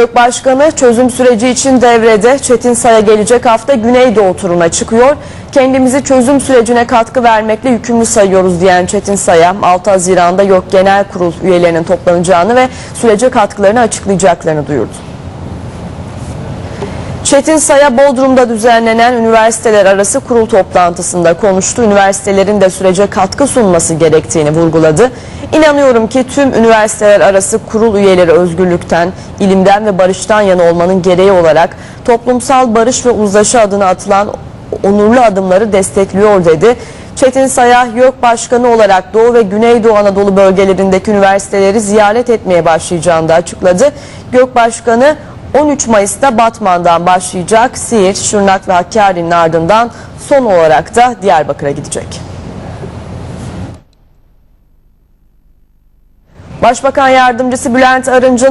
YÖK Başkanı çözüm süreci için devrede Çetin Say'a gelecek hafta Güneydoğu turuna çıkıyor. Kendimizi çözüm sürecine katkı vermekle yükümlü sayıyoruz diyen Çetin Say'a 6 Haziran'da YÖK Genel Kurul üyelerinin toplanacağını ve sürece katkılarını açıklayacaklarını duyurdu. Çetin Say'a Bodrum'da düzenlenen üniversiteler arası kurul toplantısında konuştu. Üniversitelerin de sürece katkı sunması gerektiğini vurguladı. İnanıyorum ki tüm üniversiteler arası kurul üyeleri özgürlükten, ilimden ve barıştan yana olmanın gereği olarak toplumsal barış ve uzlaşı adına atılan onurlu adımları destekliyor dedi. Çetin Say'a YÖK Başkanı olarak Doğu ve Güneydoğu Anadolu bölgelerindeki üniversiteleri ziyaret etmeye başlayacağını da açıkladı. YÖK Başkanı 13 Mayıs'ta Batman'dan başlayacak Siirt, Şırnak ve Hakkari'nin ardından son olarak da Diyarbakır'a gidecek. Başbakan Yardımcısı Bülent Arınç'ın